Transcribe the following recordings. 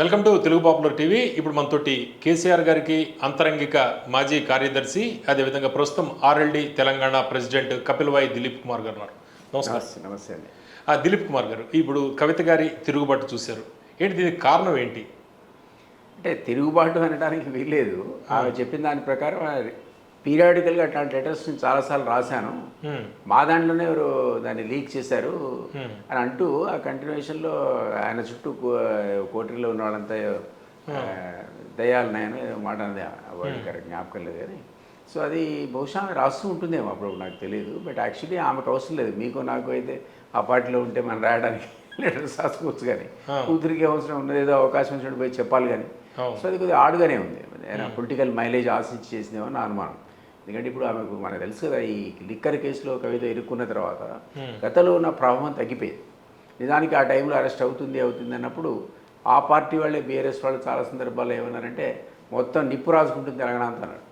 Welcome to Telugu popular TV. ఇప్పుడు మనతోటి KCR గారికి అంతరంగిక మాజీ కార్యదర్శి అదేవిధంగా ప్రస్తుతం ఆర్ఎల్డి తెలంగాణ ప్రెసిడెంట్ కపిల్వాయి దిలీప్ కుమార్ గారు ఉన్నారు. నమస్కారం. నమస్తే నమస్తే అండి. ఆ, దిలీప్ కుమార్ గారు ఇప్పుడు కవిత గారి తిరుగుబాటు చూశారు. ఏంటి దీనికి కారణం ఏంటి? అంటే తిరుగుబాటు అనడానికి వీల్లేదు. ఆమె చెప్పిన దాని ప్రకారం పీరియాడికల్గా అట్లాంటి లెటర్స్ నేను చాలాసార్లు రాశాను. మా దాంట్లోనే ఎవరు దాన్ని లీక్ చేశారు అని అంటూ ఆ కంటిన్యూషన్లో ఆయన చుట్టూ కోటరీలో ఉన్న వాళ్ళంతా ఏదో మాట అనేది వర్డ్ కరెక్ట్ జ్ఞాపకం లేదు కానీ. సో అది బహుశా ఆమె రాస్తూ ఉంటుందేమో అప్పుడు నాకు తెలియదు. బట్ యాక్చువల్లీ ఆమెకు అవసరం లేదు. మీకు నాకు అయితే ఆ పార్టీలో ఉంటే మనం రాయడానికి లెటర్స్ రాసుకోవచ్చు కానీ. కూతురికి అవసరం ఉన్నది ఏదో అవకాశం వచ్చినట్టు పోయి చెప్పాలి కానీ. సో అది కొద్దిగా ఆడుగానే ఉంది. పొలిటికల్ మైలేజ్ ఆశించి చేసిందేమో నా అనుమానం. ఎందుకంటే ఇప్పుడు ఆమెకు మనకు తెలుసు కదా ఈ లిక్కర్ కేసులో కవిత ఇరుక్కున్న తర్వాత. గతంలో ఉన్న ప్రభావం తగ్గిపోయింది. నిజానికి ఆ టైంలో అరెస్ట్ అవుతుంది అవుతుంది అన్నప్పుడు ఆ పార్టీ వాళ్ళే బీఆర్ఎస్ వాళ్ళు చాలా సందర్భాల్లో ఏమన్నారంటే మొత్తం నిప్పు రాసుకుంటుంది తెలంగాణ అంతా అన్నాడు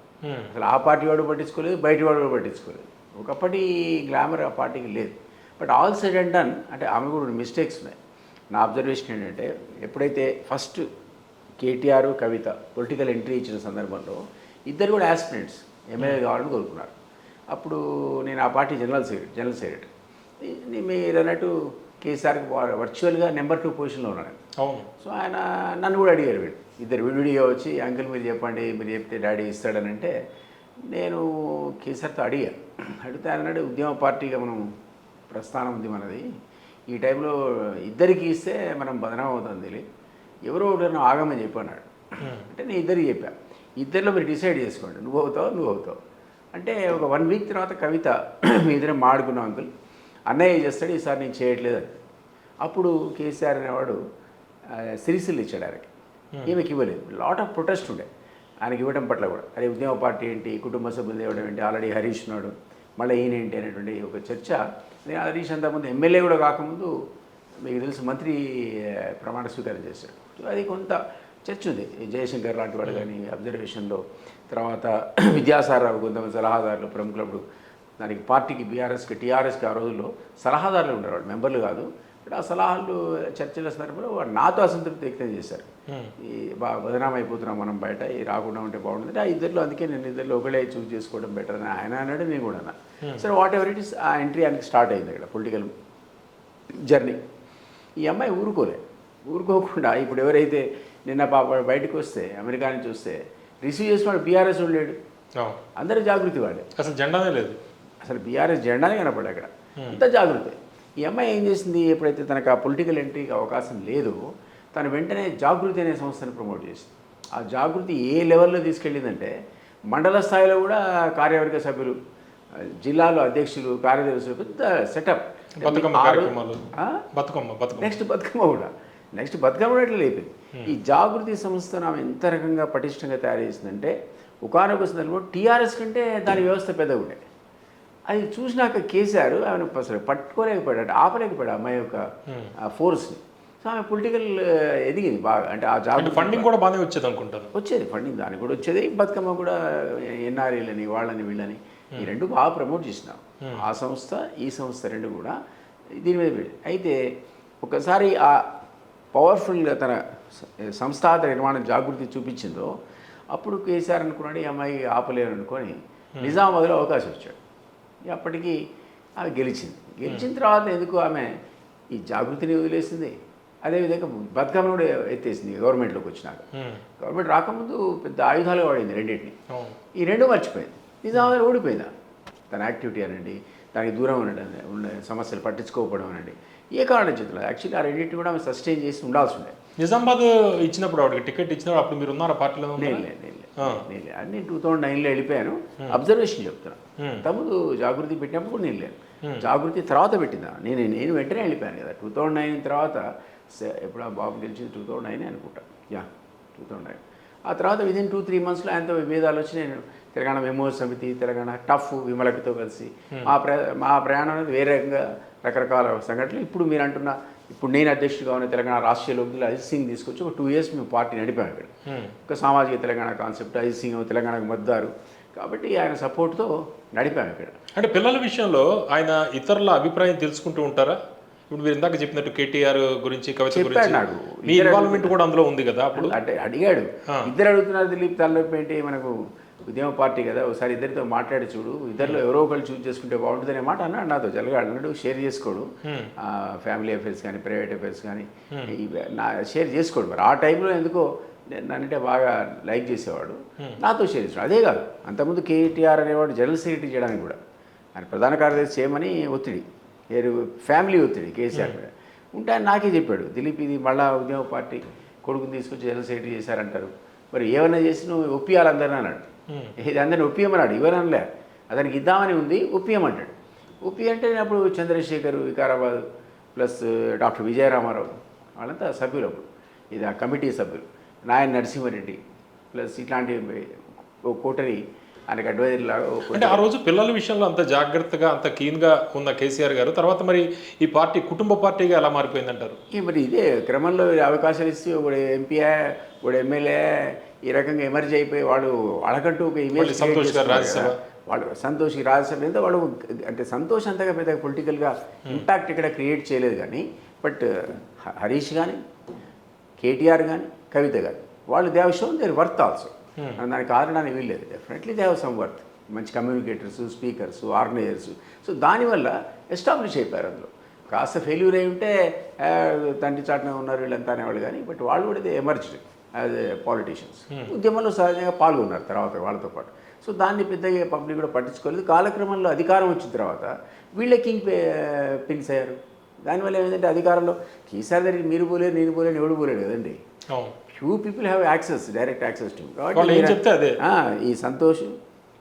అసలు ఆ పార్టీ వాడు పట్టించుకోలేదు బయట వాడు కూడా పట్టించుకోలేదు. ఒకప్పటి గ్లామర్ ఆ పార్టీకి లేదు. But all said and done అంటే ఆమె కూడా మిస్టేక్స్ ఉన్నాయి. నా అబ్జర్వేషన్ ఏంటంటే ఎప్పుడైతే first KTR Kavitha political entry ఇచ్చిన సందర్భంలో ఇద్దరు కూడా యాస్పిరెంట్స్. ఎమ్మెల్యే కావాలని కోరుకున్నారు అప్పుడు నేను ఆ party general secretary general secretary మీరు అన్నట్టు కేసీఆర్కి వర్చువల్గా నెంబర్ టూ పొజిషన్లో ఉన్నాను అవును. సో ఆయన నన్ను కూడా అడిగారు వీడు ఇద్దరు విడివిడిగా వచ్చి అంకుల్ మీరు చెప్పండి మీరు చెప్తే డాడీ ఇస్తాడని అంటే నేను కేసీఆర్తో అడిగా. అడిగితే ఆయన అన్నాడు ఉద్యమ పార్టీగా మనం ప్రస్థానం ఉంది మనది. ఈ టైంలో ఇద్దరికి ఇస్తే మనం బదనాం అవుతుంది ఎవరో ఒకటి ఆగమని చెప్పన్నాడు. అంటే నేను ఇద్దరికి చెప్పా. ఇద్దరిలో మీరు డిసైడ్ చేసుకోండి. నువ్వు అవుతావు నువ్వు అవుతావు? అంటే ఒక వన్ వీక్ తర్వాత కవిత మీ ఇద్దరం మాడుకున్నాం అంకుల్. అన్నయ్య చేస్తాడు ఈసారి నేను చేయట్లేదు అని అప్పుడు కేసీఆర్ అనేవాడు ఆ, సిరిసిల్లు ఇచ్చాడు ఆయనకి. ఈమెకి ఇవ్వలేదు. లాట్ ఆఫ్ ప్రొటెస్ట్ ఉండే. ఆయనకి ఇవ్వడం పట్ల కూడా. అరే ఉద్యమ పార్టీ ఏంటి కుటుంబ సభ్యులు ఇవ్వడం ఏంటి ఆల్రెడీ హరీష్ ఉన్నాడు మళ్ళీ ఈయన ఏంటి అనేటువంటి ఒక చర్చ. నేను హరీష్ అంతకుముందు ఎమ్మెల్యే కూడా కాకముందు మీకు తెలుసు మంత్రి ప్రమాణ స్వీకారం చేశాడు. అది కొంత చర్చ ఉంది. జయశంకర్ లాంటి వాడు కానీ అబ్జర్వేషన్లో తర్వాత విద్యాసారావు కొంతమంది సలహాదారులు ప్రముఖులప్పుడు దానికి పార్టీకి బీఆర్ఎస్కి టీఆర్ఎస్కి ఆ రోజుల్లో సలహాదారులు ఉండేవాళ్ళు. మెంబర్లు కాదు. బట్ ఆ సలహాలు చర్చల సందర్భంలో వాడు నాతో అసంతృప్తి వ్యక్తం చేశారు. హ్మ్, ఈ బా బదనాం అయిపోతున్నాం మనం బయట ఈ రాకుండా ఉంటే బాగుంటుంది ఆ ఇద్దరిలో అందుకే నేను ఇద్దరిలో ఒకళ్ళే చూస్ చేసుకోవడం బెటర్ అని ఆయన అన్నాడు నేను కూడా అన్నా. సరే వాట్ ఎవర్ ఇట్ ఇస్ ఆ ఎంట్రీ ఆయనకి స్టార్ట్ అయింది ఇక్కడ పొలిటికల్ జర్నీ ఈ అమ్మాయి ఊరుకోలే. ఊరుకోకుండా ఇప్పుడు ఎవరైతే నిన్న పాప బయటకు వస్తే అమెరికా నుంచి వస్తే రిసీవ్ చేసిన వాడు బీఆర్ఎస్ లేడు. అవును అందరూ జాగృతి వాడే. అసలు జెండానే లేదు. అసలు బీఆర్ఎస్ జెండానే కనపడే అక్కడ. అంత జాగృతి. ఈ అమ్మాయి ఏం చేసింది? ఎప్పుడైతే తనకు ఆ పొలిటికల్ ఎంట్రీకి అవకాశం లేదో తను వెంటనే జాగృతి అనే సంస్థను ప్రమోట్ చేసింది. ఆ జాగృతి ఏ లెవెల్లో తీసుకెళ్ళిందంటే మండల స్థాయిలో కూడా కార్యవర్గ సభ్యులు జిల్లాలో అధ్యక్షులు కార్యదర్శులు పెద్ద సెటప్ బతుకమ్మ కార్యక్రమాలు. ఆ? బతుకమ్మ బతుకమ్మ. నెక్స్ట్ బతుకమ్మ కూడా. నెక్స్ట్ బతుకమ్మ ఇట్లా లేపింది. ఈ జాగృతి సంస్థను ఆమె ఎంత రకంగా పటిష్టంగా తయారు చేసిందంటే ఒకనొక సందర్భంలో టీఆర్ఎస్ కంటే దాని వ్యవస్థ పెద్దగా ఉండే అది చూసినాక కేసీఆర్ ఆమెను అసలు పట్టుకోలేకపోయాడు ఆపలేకపోయాడు అమ్మాయి యొక్క ఆ ఫోర్స్ని. సో ఆమె పొలిటికల్ ఎదిగింది బాగా అంటే ఆ జాగృతి ఫండింగ్ కూడా బాగానే వచ్చేది అనుకుంటాను. వచ్చేది ఫండింగ్ దానికి కూడా వచ్చేది. బతుకమ్మ కూడా ఎన్ఆర్ఏలని వాళ్ళని వీళ్ళని ఈ రెండు బాగా ప్రమోట్ చేసినాం. ఆ సంస్థ ఈ సంస్థ రెండు కూడా దీని మీద అయితే ఒకసారి ఆ పవర్ఫుల్గా తన స- సంస్థాగత నిర్మాణం జాగృతి చూపించిందో అప్పుడు కేసీఆర్ అనుకున్నాడు ఈ అమ్మాయి ఆపలేరు అనుకొని నిజామాబాద్లో అవకాశం ఇచ్చాడు. ఇక అప్పటికి ఆమె గెలిచింది. గెలిచిన తర్వాత ఎందుకు ఆమె ఈ జాగృతిని వదిలేసింది? అదేవిధంగా బతుకమ్మ కూడా ఎత్తేసింది గవర్నమెంట్లోకి వచ్చినాక. గవర్నమెంట్ రాకముందు పెద్ద ఆయుధాలు వాడింది రెండింటిని. ఈ రెండు మర్చిపోయింది. నిజామాబాద్ ఓడిపోయిందా తన యాక్టివిటీ అనండి దానికి దూరం ఉండడం ఉన్న సమస్యలు పట్టించుకోకపోవడం అనండి. ఏ కారణం చేతులు యాక్చువల్లీ ఆ రెండింటిని కూడా ఆమె సస్టైన్ చేసి ఉండాల్సి ఉండే. నిజామాబాద్ ఇచ్చినప్పుడు ఆవిడకి టికెట్ ఇచ్చినప్పుడు అప్పుడు మీరు ఉన్నారా పార్టీలో? నేను లే- నేను టూ థౌజండ్ నైన్లో వెళ్ళిపోయాను. అబ్జర్వేషన్ చెప్తున్నా. హ్మ్. తమ్ముడు జాగృతి పెట్టినప్పుడు నేను లేను జాగృతి తర్వాత పెట్టిందా? నేను నేను వెంటనే వెళ్ళిపోయాను కదా. టూ థౌజండ్ నైన్ తర్వాత ఎప్పుడు ఆ బాబు గెలిచింది టూ థౌజండ్ నైన్ అనుకుంటా. Yeah two thousand nine. ఆ తర్వాత విదిన్ టూ త్రీ మంత్స్లో ఆయనతో విభేదాలు వచ్చి నేను తెలంగాణ మెమో సమితి తెలంగాణ టఫ్ విమలకితో కలిసి మా ప్ర మా ప్రయాణం అనేది వేరే రకంగా రకరకాల సంఘటనలు. ఇప్పుడు మీరు అంటున్న ఇప్పుడు నేను అధ్యక్షుడిగా ఉన్న తెలంగాణ రాష్ట్రీయ లోక్దళ అజిత్ సింగ్ తీసుకొచ్చి ఒక టూ ఇయర్స్ మేము పార్టీ నడిపాము ఇక్కడ. ఒక సామాజిక తెలంగాణ కాన్సెప్ట్ అజిత్ సింగ్ తెలంగాణకు మద్దతారు కాబట్టి ఆయన సపోర్ట్తో నడిపాము ఇక్కడ. అంటే పిల్లల విషయంలో ఆయన ఇతరుల అభిప్రాయం తెలుసుకుంటూ ఉంటారా? ఇప్పుడు మీరు ఇందాక చెప్పినట్టు కేటీఆర్ గురించి కవిత గురించి నాకు. మీ ఇన్వాల్వ్మెంట్ కూడా అందులో ఉంది కదా అప్పుడు? అంటే అడిగాడు. ఇద్దరు అడుగుతున్నారు దిలీప్ తలనొప్పి ఏంటి మనకు ఉద్యమ పార్టీ కదా ఒకసారి ఇద్దరితో మాట్లాడి చూడు. ఇద్దరిలో ఎవరో ఒకళ్ళు చూస్ చేసుకుంటే బాగుంటుందనే మాట అన్నాడు నాతో. జలగా అన్నాడు షేర్ చేసుకోడు. ఫ్యామిలీ అఫైర్స్ కానీ ప్రైవేట్ అఫైర్స్ కానీ నా షేర్ చేసుకోడు మరి. ఆ టైంలో ఎందుకో నేను నన్నంటే బాగా లైక్ చేసేవాడు. నాతో షేర్ చేసాడు అదే కాదు అంతకుముందు కేటీఆర్ అనేవాడు జనరల్ సెక్రటరీ చేయడానికి కూడా. ఆయన ప్రధాన కార్యదర్శి చేయమని ఒత్తిడి. ఫ్యామిలీ ఒత్తిడి కేసీఆర్ మీద. ఉంటే ఆయన నాకే చెప్పాడు దిలీప్ ఇది మళ్ళా ఉద్యమ పార్టీ కొడుకుని తీసుకొచ్చి జనరల్ సెక్రటరీ చేశారంటారు. మరి ఏమన్నా చేసి నువ్వు ఒప్పియాలి అందరిని అన్నాడు. ఇది అందరిని ఒప్పియమన్నాడు ఇవ్వనలే అతనికి ఇద్దామని ఉంది ఒప్పియమంటాడు. ఒప్పి అంటే అప్పుడు చంద్రశేఖర్ వికారాబాద్ ప్లస్ డాక్టర్ విజయరామారావు వాళ్ళంతా సభ్యులు అప్పుడు. ఇది ఆ కమిటీ సభ్యులు. నాయన నరసింహారెడ్డి ప్లస్ ఇట్లాంటి ఓ కోటరి ఆయనకు అడ్వైజర్ లాగా అంటే ఆ రోజు పిల్లల విషయంలో అంత జాగ్రత్తగా అంత కీన్గా ఉన్న కేసీఆర్ గారు తర్వాత మరి ఈ పార్టీ కుటుంబ పార్టీగా ఎలా మారిపోయిందంటారు? మరి ఇదే క్రమంలో అవకాశాలు ఇస్తే ఒక ఎంపీ ఒక ఎమ్మెల్యే ఈ రకంగా ఎమర్జీ అయిపోయి వాడు వాళ్ళకంటూ ఒక ఇమేజ్ సంతోష్ గారు రాజ్యసభ. వాళ్ళు సంతోష్కి రాజ్యసభ ఎంత వాడు అంటే సంతోష్ అంతగా పెద్ద పొలిటికల్గా ఇంపాక్ట్ ఇక్కడ క్రియేట్ చేయలేదు కానీ బట్ హరీష్ కానీ కేటీఆర్ కానీ కవిత కానీ వాళ్ళు they shown their worth also దానికి కారణాన్ని వీల్లేదు definitely they have some worth మంచి కమ్యూనికేటర్స్ స్పీకర్స్ ఆర్గనైజర్స్ సో దానివల్ల ఎస్టాబ్లిష్ అయిపోయారు అందులో. కాస్త ఫెయిల్యూర్ అయి ఉంటే తండ్రి చాటున ఉన్నారు వీళ్ళంతా అనేవాళ్ళు కానీ బట్ వాళ్ళు కూడా ఇది ఎమర్జ్డ్ యాజ్ ఏ పాలిటీషియన్స్ ఉద్యమంలో సహజంగా పాల్గొన్నారు తర్వాత వాళ్ళతో పాటు. సో దాన్ని పెద్దగా పబ్లిక్ కూడా పట్టించుకోలేదు. కాలక్రమంలో అధికారం వచ్చిన తర్వాత వీళ్ళే కింగ్ పిన్స్ అయ్యారు. దానివల్ల ఏమైందంటే అధికారంలో కేసీఆర్ దగ్గరికి మీరు పోలేరు నేను పోలేను ఎవడు పోలేడు కదండి? Few people have access direct access to అదే. ఈ సంతోష్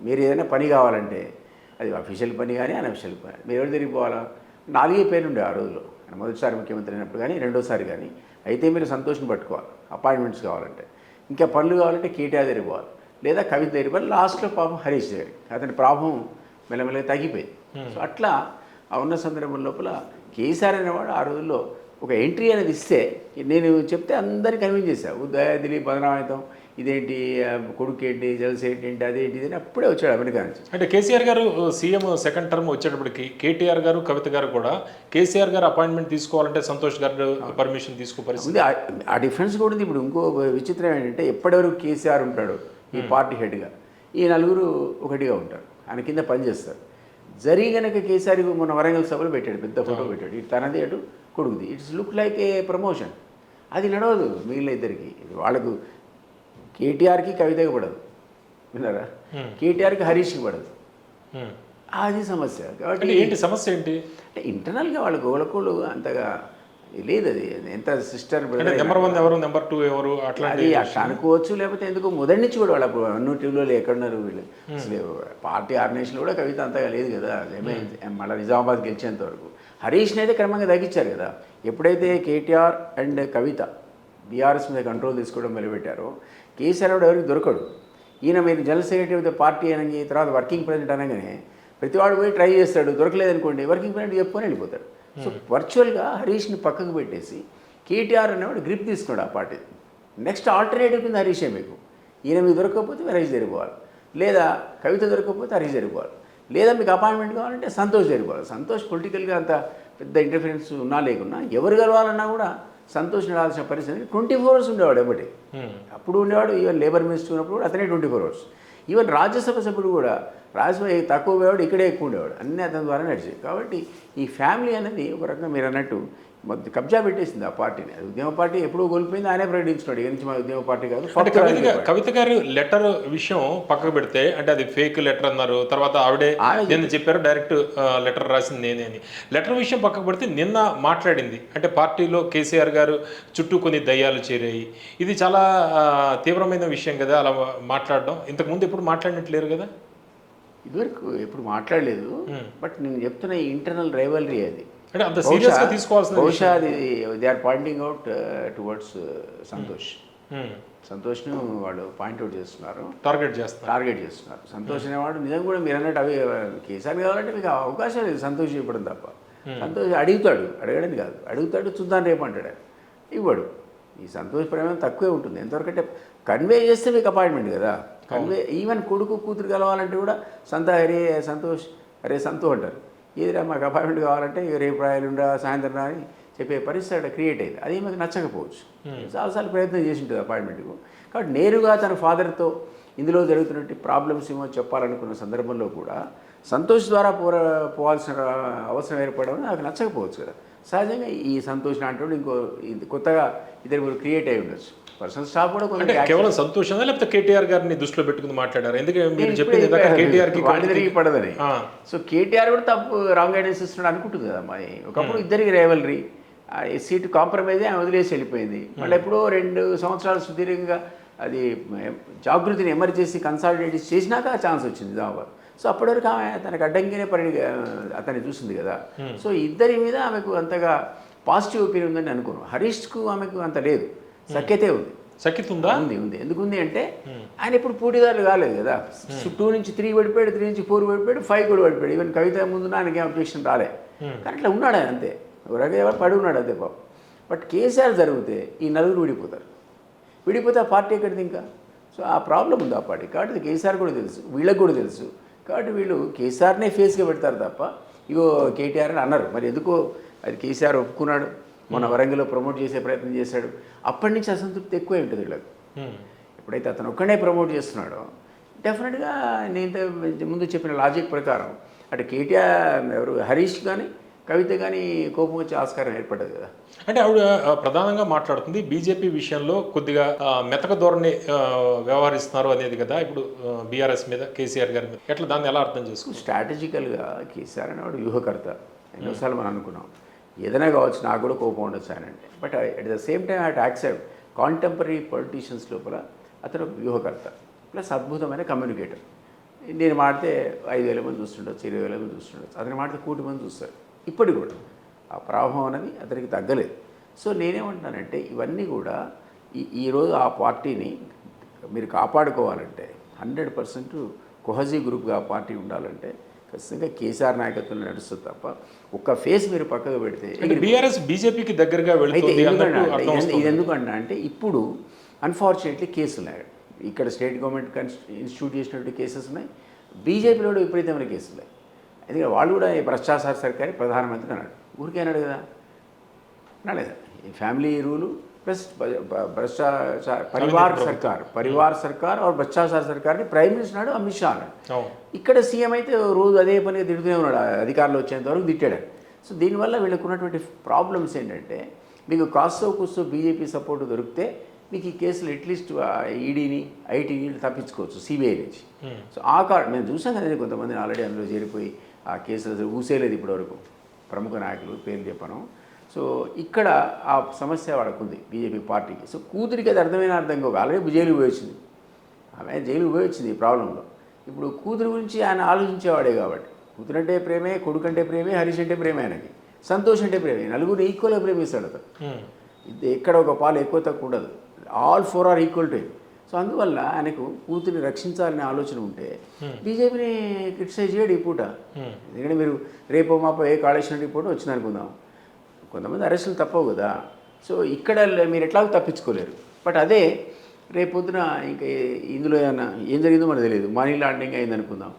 మీరు ఏదైనా పని కావాలంటే అది అఫీషియల్ పని కానీ అన్అఫీషియల్ పని మీరు ఎవరు తిరిగి పోవాలా? నాలుగే పేర్లు ఉండే ఆ రోజుల్లో ఆయన మొదటిసారి ముఖ్యమంత్రి అయినప్పుడు కానీ రెండోసారి కానీ. అయితే మీరు సంతోష్ని పట్టుకోవాలి. అపాయింట్మెంట్స్ కావాలంటే. ఇంకా పనులు కావాలంటే కేటీఆర్ దగ్గరికి పోవాలి. లేదా కవిత దగ్గరికి పోవాలి. లాస్ట్లో పాపం హరీష్ దగ్గరికి. అతని ప్రాభం మెల్లమెల్లగా తగ్గిపోయింది. సో అట్లా ఆ ఉన్న సందర్భం లోపల కేసీఆర్ అనేవాడు ఆ రోజుల్లో ఒక ఎంట్రీ అనేది ఇస్తే నేను చెప్తే అందరినీ కన్విన్స్ చేశాను ఉదయ దిలీప్ ఇదేంటి కొడుకు ఏంటి జలస ఏంటి అదేంటి ఇది అప్పుడే వచ్చాడు అమెరికా నుంచి. అంటే కేసీఆర్ గారు సీఎం సెకండ్ టర్మ్ వచ్చేటప్పటికి కేటీఆర్ గారు కవిత గారు కూడా కేసీఆర్ గారు అపాయింట్మెంట్ తీసుకోవాలంటే సంతోష్ గారు పర్మిషన్ తీసుకో పరిస్థితి. ఆ- డిఫరెన్స్ కూడా ఉంది. ఇప్పుడు ఇంకో విచిత్రం ఏంటంటే ఎప్పటివరకు కేసీఆర్ ఉంటాడు ఈ పార్టీ హెడ్గా ఈ నలుగురు ఒకటిగా ఉంటారు. ఆయన కింద పనిచేస్తారు. జరిగి గనక కేసీఆర్ మొన్న వరంగల్ సభలో పెట్టాడు పెద్ద ఫోటో పెట్టాడు. ఇటు తనది అటు కొడుకుది. It's look like a promotion అది నడవదు మిగిలిన ఇద్దరికి ఇది వాళ్ళకు కేటీఆర్కి కవితకి పడదు విన్నారా? కేటీఆర్కి హరీష్కి పడదు హ్మ్. అది సమస్య. కాబట్టి అంటే ఏంటి సమస్య ఏంటి? అంటే ఇంటర్నల్గా వాళ్ళ గోలకోళ్ళు అంతగా లేదు అది. ఎంత సిస్టర్ నెంబర్ వన్ ఎవరు నెంబర్ టూ ఎవరు అట్లాంటి అది అట్లా అనుకోవచ్చు లేకపోతే ఎందుకు? మొదటి నుంచి కూడా వాళ్ళు అప్పుడు అన్ను టీవీలో ఎక్కడున్నారు వీళ్ళు? అసలు పార్టీ ఆర్గనైజేషన్ కూడా కవిత అంతగా లేదు కదా. ఏమే మళ్ళీ నిజామాబాద్ గెలిచేంత వరకు. హరీష్ని అయితే క్రమంగా తగ్గించారు కదా. ఎప్పుడైతే కేటీఆర్ అండ్ కవిత బీఆర్ఎస్ మీద కంట్రోల్ తీసుకోవడం మొదలుపెట్టారో కేసీఆర్ కూడా ఎవరికి దొరకడు. ఈయన మీరు జనరల్ సెక్రటరీ ఆఫ్ పార్టీ అనగా తర్వాత వర్కింగ్ ప్రెసిడెంట్ అనగానే ప్రతివాడు పోయి ట్రై చేస్తాడు. దొరకలేదనుకోండి వర్కింగ్ ప్రెసిడెంట్ చెప్పుకొని వెళ్ళిపోతాడు. సో వర్చువల్గా హరీష్ని పక్కకు పెట్టేసి కేటీఆర్ అనేవాడు గ్రిప్ తీసుకున్నాడు ఆ పార్టీ. నెక్స్ట్ ఆల్టర్నేటివ్ కింద హరీషే మీకు. ఈయన మీకు దొరకకపోతే హరీష్ జరిగిపోవాలి లేదా కవిత దొరకకపోతే హరీష్ జరిగిపోవాలి లేదా మీకు అపాయింట్మెంట్ కావాలంటే సంతోష్ జరిగిపోవాలి సంతోష్ పొలిటికల్గా అంత పెద్ద ఇంటర్ఫరెన్స్ ఉన్నా లేకున్నా ఎవరు కలవాలన్నా కూడా సంతోష్ నడాల్సిన పరిస్థితి ట్వంటీ ఫోర్ అవర్స్ ఉండేవాడు ఎప్పటి హ్మ్. అప్పుడు ఉండేవాడు ఈవెన్ లేబర్ మినిస్టర్ ఉన్నప్పుడు కూడా అతనే twenty four hours. Even Rajya Sabha సభ్యుడు కూడా రాజ్యసభ తక్కువ పోయేవాడు ఇక్కడే ఎక్కువ ఉండేవాడు. అన్నీ అతని ద్వారా నడిచాయి కాబట్టి ఈ ఫ్యామిలీ అనేది ఒక రకంగా మీరు అన్నట్టు కబ్జా పెట్టేసింది ఆ పార్టీని. అది ఉద్యమ పార్టీ ఎప్పుడూ కోల్పోయింది ఆయనే ప్రకటించుకున్నాడు ఇక నుంచి మా ఉద్యమ పార్టీ కాదు కవిత గారు లెటర్ విషయం పక్కకు పెడితే అంటే అది ఫేక్ లెటర్ అన్నారు తర్వాత ఆవిడే నిన్న చెప్పారు డైరెక్ట్ లెటర్ రాసింది నేనే అని. లెటర్ విషయం పక్కకు పెడితే నిన్న మాట్లాడింది. అంటే పార్టీలో కేసీఆర్ గారు చుట్టూ కొన్ని దయ్యాలు చేరాయి. ఇది చాలా తీవ్రమైన విషయం కదా అలా మాట్లాడడం. ఇంతకుముందు ఎప్పుడు మాట్లాడినట్లేరు కదా? ఇదివరకు ఎప్పుడు మాట్లాడలేదు. బట్ నేను చెప్తున్న ఈ ఇంటర్నల్ రైవలరీ అది. అంటే అంత సీరియస్గా తీసుకోవాల్సిన బహుశా అది they are pointing out towards Santosh. సంతోష్ను వాళ్ళు పాయింట్అవుట్ చేస్తున్నారు. టార్గెట్ చేస్తారు టార్గెట్ చేస్తున్నారు. సంతోష్ అనేవాడు నిజం కూడా మీరు అన్నట్టు అవి కేసీఆర్ కావాలంటే మీకు అవకాశం లేదు సంతోష్ ఇవ్వడం తప్ప. సంతోష్ అడుగుతాడు. అడగడం కాదు. అడుగుతాడు చూద్దాం రేపు అంటాడు. ఇవ్వడు. ఈ సంతోష్ ప్రేమ తక్కువే ఉంటుంది. ఎంతవరకు అంటే కన్వే చేస్తే మీకు అపాయింట్మెంట్ కదా. కన్వే ఈవెన్ కొడుకు కూతురు కలవాలంటే కూడా సంత హరే సంతోష్ అరే సంతో అంటారు. ఏదిరా మాకు అపాయింట్మెంట్ కావాలంటే రేపు రాయాలుండా సాయంత్రం రా అని చెప్పే పరిస్థితి అక్కడ క్రియేట్ అయింది. అది మాకు నచ్చకపోవచ్చు. చాలాసార్లు ప్రయత్నం చేసి ఉంటుంది అపాయింట్మెంట్కు కాబట్టి నేరుగా తన ఫాదర్తో ఇందులో జరుగుతున్నట్టు ప్రాబ్లమ్స్ ఏమో చెప్పాలనుకున్న సందర్భంలో కూడా సంతోష్ ద్వారా పోర పోవాల్సిన అవసరం ఏర్పడడం నాకు నచ్చకపోవచ్చు కదా. సహజంగా ఈ సంతోష్ లాంటి ఇంకో ఇది కొత్తగా ఇద్దరు ముగ్గురు క్రియేట్ అయి ఉండొచ్చు. పర్సనల్ స్టాఫ్ కూడా అంటే కొంత కేవలం సంతోషంగా లేకపోతే కేటీఆర్ గారిని దృష్టిలో పెట్టుకుని మాట్లాడారు? ఎందుకంటే మీరు చెప్పింది ఇందాక కేటీఆర్కి వాళ్ళిద్దరికి పడదని. సో కేటీఆర్ కూడా తప్పు రాంగ్ గైడెన్స్ ఇస్తున్నాడు అనుకుంటుంది కదా మరి. ఒకప్పుడు ఇద్దరికి రేవలరీ సీటు కాంప్రమైజ్ ఆమె వదిలేసి వెళ్ళిపోయింది. మళ్ళీ ఎప్పుడో రెండు సంవత్సరాలు సుదీర్ఘంగా అది జాగృతిని ఎమర్ చేసి కన్సాలిడేట్ చేసినాక ఛాన్స్ వచ్చింది నిజామాబాద్ సో అప్పటి వరకు ఆమె తనకు అడ్డంకినే పని అతన్ని చూసింది కదా. సో ఇద్దరి మీద ఆమెకు అంతగా పాజిటివ్ ఒపీనియన్ ఉందని అనుకోను. హరీష్కు ఆమెకు అంత లేదు. సఖ్యతే ఉంది. సఖ్యత ఉందా? ఉంది ఉంది. ఎందుకు ఉంది అంటే ఆయన ఇప్పుడు పోటీదారులు కాలేదు కదా. టూ నుంచి త్రీ పడిపోయాడు త్రీ నుంచి ఫోర్ పడిపోయాడు ఫైవ్ కూడా పడిపోయాడు. ఈవెన్ కవిత ముందు ఆయనకి అబ్జెక్షన్ రాలే. కానీ అట్లా ఉన్నాడు ఆయన అంతే. రకంగా పడి ఉన్నాడు అంతే పాపం. బట్ కేసీఆర్ జరిగితే ఈ నలుగురు విడిపోతారు. విడిపోతే ఆ పార్టీ ఎక్కడిది ఇంకా? సో ఆ ప్రాబ్లం ఉంది ఆ పార్టీ కాబట్టి కేసీఆర్ కూడా తెలుసు వీళ్ళకి కూడా తెలుసు. కాబట్టి వీళ్ళు కేసీఆర్నే ఫేస్గా పెడతారు తప్ప ఇగో కేటీఆర్ అని అన్నారు. మరి ఎందుకో అది కేసీఆర్ ఒప్పుకున్నాడు మొన్న వరంగల్లో ప్రమోట్ చేసే ప్రయత్నం చేశాడు. అప్పటి నుంచి అసంతృప్తి ఎక్కువే ఉంటుంది వీళ్ళకి. ఎప్పుడైతే అతను ఒక్కడే ప్రమోట్ చేస్తున్నాడో డెఫినెట్గా నేను ముందు చెప్పిన లాజిక్ ప్రకారం అటు కేటీఆర్ ఎవరు హరీష్ కానీ కవిత కానీ కోపం వచ్చే ఆస్కారం ఏర్పడ్డది కదా. అంటే ఆవిడ ప్రధానంగా మాట్లాడుతుంది బీజేపీ విషయంలో కొద్దిగా మెతక ధోరణి వ్యవహరిస్తున్నారు అనేది కదా ఇప్పుడు బీఆర్ఎస్ మీద కేసీఆర్ గారి మీద. ఎట్లా దాన్ని ఎలా అర్థం చేసుకోవచ్చు స్ట్రాటజికల్గా కేసీఆర్ అనేవాడు వ్యూహకర్త. ఎన్నోసార్లు మనం అనుకున్నాం. ఏదైనా కావచ్చు నాకు కూడా కోపం ఉండొచ్చు ఆయన అంటే. But at the same time at accept contemporary politicians లోపల అతను వ్యూహకర్త. ప్లస్ అద్భుతమైన కమ్యూనికేటర్. నేను మాడితే ఐదు వేల మంది చూస్తుండొచ్చు ఇరవై వేల మంది చూస్తుండొచ్చు. అతను మాడితే కోటి మంది చూస్తారు. ఇప్పటికి కూడా. ఆ ప్రభావం అనేది అతనికి తగ్గలేదు. సో నేనేమంటానంటే ఇవన్నీ కూడా ఈ ఈరోజు ఆ పార్టీని మీరు కాపాడుకోవాలంటే హండ్రెడ్ పర్సెంట్ కొహజీ గ్రూప్గా ఆ పార్టీ ఉండాలంటే ఖచ్చితంగా కేసీఆర్ నాయకత్వంలో నడుస్తుంది తప్ప ఒక్క ఫేస్ మీరు పక్కకు పెడితే బీఆర్ఎస్ బీజేపీకి దగ్గరగా అర్థం ఇది ఎందుకంటే అంటే ఇప్పుడు అన్ఫార్చునేట్లీ కేసులు ఉన్నాయి. ఇక్కడ స్టేట్ గవర్నమెంట్ ఇన్స్టిట్యూట్ చేసినటువంటి కేసెస్ ఉన్నాయి. బీజేపీలో కూడా విపరీతమైన కేసులు ఉన్నాయి. ఎందుకంటే వాళ్ళు కూడా ఈ భ్రష్టాచార సర్కారి ప్రధానమంత్రి అన్నాడు. ఊరికే అన్నాడు కదా. అనాలేదా ఈ ఫ్యామిలీ రూలు ప్లస్ భ్రష్టాచార పరివార్ సర్కార్ పరివార్ సర్కార్ और భ్రష్టాచార సర్కార్ని ప్రైమ్ మినిస్టర్ నాడు అమిత్ షా అన్నాడు. ఇక్కడ సీఎం అయితే రోజు అదే పనిగా తిడుతూనే ఉన్నాడు అధికారంలో వచ్చేంత వరకు తిట్టాడు. సో దీనివల్ల వీళ్ళకు ఉన్నటువంటి ప్రాబ్లమ్స్ ఏంటంటే మీకు కాస్తో కూస్తో బీజేపీ సపోర్ట్ దొరికితే మీకు ఈ కేసులు అట్లీస్ట్ ఈడీని ఐటీని తప్పించుకోవచ్చు సిబిఐ నుంచి. సో ఆ కార్ మేము చూసాం కదా కొంతమంది ఆల్రెడీ అందులో చేరిపోయి ఆ కేసులు అసలు ఊసేయలేదు ఇప్పటివరకు. ప్రముఖ నాయకులు పేర్లు చెప్పను. సో ఇక్కడ ఆ సమస్య వాళ్ళకు ఉంది బీజేపీ పార్టీకి. సో కూతురికి అది అర్థమైన అర్థం కాదు ఆల్రెడీ జైలు పోయి వచ్చింది ఆమె జైలు పోయి వచ్చింది ఈ ప్రాబ్లంలో. ఇప్పుడు కూతురు గురించి ఆయన ఆలోచించేవాడే కాబట్టి. కూతురు అంటే ప్రేమే కొడుకు అంటే ప్రేమే హరీష్ అంటే ప్రేమే ఆయనకి. సంతోష్ అంటే ప్రేమే. నలుగురు ఈక్వల్గా ప్రేమిస్తాడు అతను ఎక్కడ ఒక పాలు ఎక్కువ తక్కువ ఉండదు. All four are equal to so అందువల్ల ఆయనకు కూతురిని రక్షించాలనే ఆలోచన ఉంటే బీజేపీని క్రిటిసైజ్ చేయడు ఈ పూట. ఎందుకంటే మీరు రేపు మాపో ఏ కాళేశ్వరం రిపోర్ట్ వచ్చింది అనుకుందాం. కొంతమంది అరెస్టులు తప్పవు కదా. సో ఇక్కడ మీరు ఎట్లాగో తప్పించుకోలేరు. బట్ అదే రేపు పొద్దున ఇంకా ఇందులో ఏమన్నా ఏం జరిగిందో మనకు తెలియదు. మనీ లాండరింగ్ అయింది అనుకుందాం.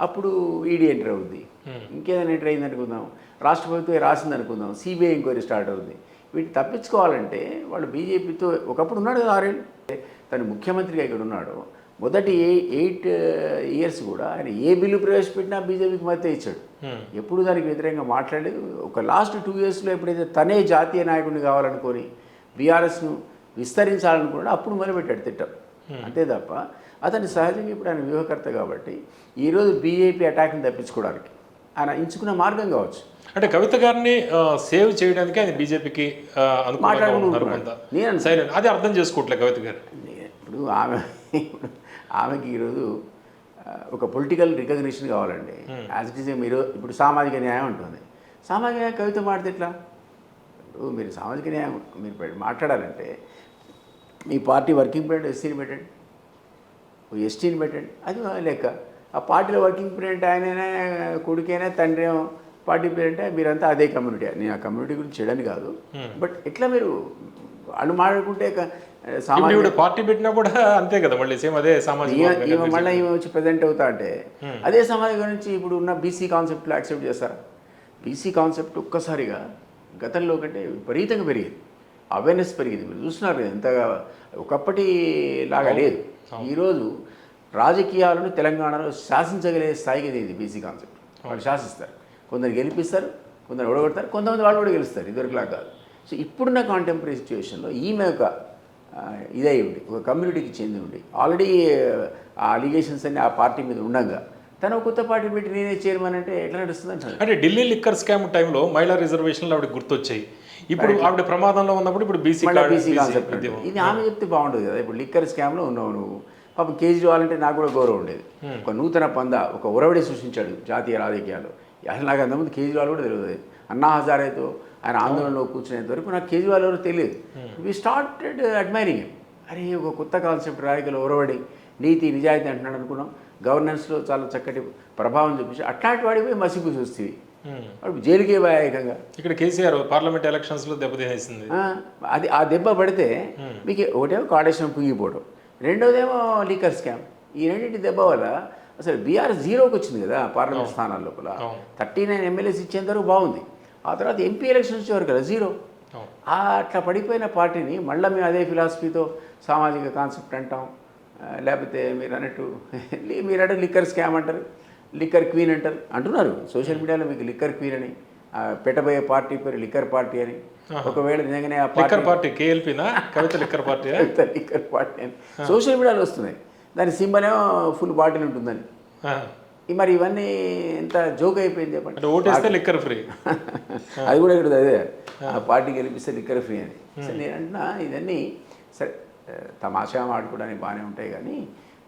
అప్పుడు ఈడీ ఎంటర్ అవుద్ది. ఇంకేదైనా ఎంటర్ అయింది అనుకుందాం. రాష్ట్ర ప్రభుత్వం రాసింది అనుకుందాం. సిబిఐ ఎంక్వైరీ స్టార్ట్ అవుద్ది. వీటిని తప్పించుకోవాలంటే వాళ్ళు బీజేపీతో ఒకప్పుడు ఉన్నాడు కదా ఆరేళ్ళు. తను ముఖ్యమంత్రిగా ఇక్కడ ఉన్నాడు. మొదటి ఎయిట్ ఇయర్స్ కూడా ఆయన ఏ బిల్లు ప్రవేశపెట్టినా బీజేపీకి మద్దతు ఇచ్చాడు. ఎప్పుడు దానికి వ్యతిరేకంగా మాట్లాడలేదు. ఒక లాస్ట్ టూ ఇయర్స్లో ఎప్పుడైతే తనే జాతీయ నాయకుడిని కావాలనుకొని బీఆర్ఎస్ను విస్తరించాలనుకున్నాడో అప్పుడు మొదలుపెట్టాడు తిట్టం. అంతే తప్ప అతని సహజంగా ఇప్పుడు ఆయన వ్యూహకర్త కాబట్టి ఈరోజు బీజేపీ అటాక్ని తప్పించుకోవడానికి ఆయన ఎంచుకున్న మార్గం కావచ్చు. అంటే కవిత గారిని సేవ్ చేయడానికి ఆయన బీజేపీకి. కొంత నేను సరే అది అర్థం చేసుకోవట్లే కవిత గారు. ఇప్పుడు ఆమె ఇప్పుడు ఆమెకి ఈరోజు ఒక పొలిటికల్ రికగ్నిషన్ కావాలండి. యాజ్ ఇట్ ఈస్ మీరు ఇప్పుడు సామాజిక న్యాయం ఉంటుంది సామాజిక న్యాయం కవిత మాడితే ఎట్లా? మీరు సామాజిక న్యాయం మీరు మాట్లాడాలంటే మీ పార్టీ వర్కింగ్ ప్రెసిడెంట్ ఎస్సీని పెట్టండి. ఓ ఎస్టీని పెట్టండి. అది లెక్క. ఆ పార్టీలో వర్కింగ్ ప్రెసిడెంట్ ఆయననే కొడుకైనా తండ్రి పార్టీ ప్రెసిడెంట్ మీరంతా అదే కమ్యూనిటీ నేను ఆ కమ్యూనిటీ గురించి చేయడానికి కాదు. బట్ ఎట్లా మీరు వాళ్ళు మాట్లాడుకుంటే సామాజిక పార్టీ పెట్టినా కూడా అంతే కదా మళ్ళీ సేమ్ అదే సామాజిక మళ్ళీ ఈమె వచ్చి ప్రజెంట్ అవుతా అంటే అదే సమాజం గురించి ఇప్పుడు ఉన్న బీసీ కాన్సెప్ట్లో యాక్సెప్ట్ చేస్తారా? బీసీ కాన్సెప్ట్ ఒక్కసారిగా గతంలో కంటే విపరీతంగా పెరిగింది. అవేర్నెస్ పెరిగింది. మీరు చూస్తున్నారు ఎంతగా ఒకప్పటి లాగా లేదు. ఈరోజు రాజకీయాలను తెలంగాణలో శాసించగలిగే స్థాయికి ఇది బీసీ కాన్సెప్ట్ వాళ్ళు శాసిస్తారు. కొందరు గెలిపిస్తారు కొందరు ఓడగొడతారు కొంతమంది వాళ్ళు కూడా గెలుస్తారు. ఇదివరకులా కాదు. సో ఇప్పుడున్న కాంటెంపరీ సిచ్యువేషన్లో ఈమె ఆ, ఇదై ఉండి ఒక కమ్యూనిటీకి చెంది ఉండి. ఆల్రెడీ ఆ అలిగేషన్స్ అన్ని ఆ పార్టీ మీద ఉండగా తను కొత్త పార్టీ పెట్టి నేనే చైర్మన్ అంటే ఎట్లా నడుస్తుంది అంటారు? అంటే ఢిల్లీ లిక్కర్ స్కామ్ టైంలో మహిళా రిజర్వేషన్లు ఆవిడ గుర్తొచ్చాయి. ఇప్పుడు ఆవిడ ప్రమాదంలో ఉన్నప్పుడు ఇప్పుడు బీసీ బీసీ కాన్సెప్ట్. ఇది ఆమె చెప్తే బాగుండదు కదా. ఇప్పుడు లిక్కర్ స్కామ్లో ఉన్నావు నువ్వు. పాపం కేజ్రీవాల్ అంటే నాకు కూడా గౌరవం ఉండేది. ఒక నూతన పంద ఒక ఉరవడి సృష్టించాడు జాతీయ రాజకీయాల్లో. అసలు నాకు అంతకుముందు కేజ్రీవాల్ కూడా తెలియదు. అన్నా హజారేతో ఆయన ఆందోళనలో కూర్చునేంత వరకు నాకు కేజ్రీవాల్ ఎవరో తెలియదు. వి స్టార్టెడ్ అడ్మైరింగ్ అరే ఒక కొత్త కాన్సెప్ట్ రాజకీయాలు ఉరవడి నీతి నిజాయితీ అంటున్నాడు అనుకున్నాం. గవర్నెన్స్లో చాలా చక్కటి ప్రభావం చూపించి అట్లాంటి వాడికి పోయి మసిపూసి వస్తుంది Hmm. వాడు జైలుకే ఏకంగా. ఇక్కడ కేసీఆర్ పార్లమెంట్ ఎలక్షన్స్లో దెబ్బతినేసింది ఆ, అది ఆ దెబ్బ పడితే మీకు ఒకటేమో కాళేశ్వరం కుంగిపోవడం రెండోదేమో లీకర్ స్కామ్. ఈ రెండింటి దెబ్బ వల్ల అసలు బీఆర్ జీరోకి వచ్చింది కదా పార్లమెంట్ స్థానాల లోపల. థర్టీ నైన్ ఎమ్మెల్యేస్ ఇచ్చేంత వరకు బాగుంది. ఆ తర్వాత ఎంపీ ఎలక్షన్స్ వచ్చేవారు కదా జీరో అట్లా పడిపోయిన పార్టీని మళ్ళీ మేము అదే ఫిలాసఫీతో సామాజిక కాన్సెప్ట్ అంటాం. లేకపోతే మీరు అన్నట్టు మీరు అంటే లిక్కర్ స్కామ్ అంటారు లిక్కర్ క్వీన్ అంటారు. అంటున్నారు. సోషల్ మీడియాలో మీకు లిక్కర్ క్వీన్ అని పెట్టబోయే పార్టీ పేరు లిక్కర్ పార్టీ అని. ఒకవేళ నిజంగానే ఆ liquor party కేఎల్పీనా Kavitha liquor party liquor party అని. సోషల్ మీడియాలో వస్తున్నాయి. దాని సింబల్ ఏమో ఫుల్ బాటిల్ ఉంటుందని మరి ఇవన్నీ ఎంత జోక్ అయిపోయింది చెప్పండి. ఓటేస్తే లిక్కర్ ఫ్రీ అది కూడా ఇక్కడ అదే. ఆ. పార్టీ గెలిపిస్తే లిక్కర్ ఫ్రీ అని. సో నేను అంటున్నా ఇవన్నీ సరే తమాషా ఆడుకోవడానికి బాగానే ఉంటాయి కానీ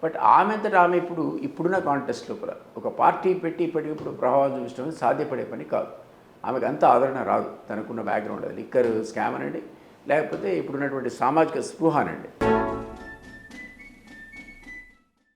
బట్ ఆమెంతటా ఆమె ఇప్పుడు ఇప్పుడున్న కాంటెస్ట్ లోపల ఒక పార్టీ పెట్టి ఇప్పటికిప్పుడు ప్రభావం చూపించడం సాధ్యపడే పని కాదు. ఆమెకు అంత ఆదరణ రాదు. తనకున్న బ్యాక్గ్రౌండ్ అది. లిక్కర్ స్కామ్ అనండి లేకపోతే ఇప్పుడున్నటువంటి సామాజిక స్పృహ అనండి.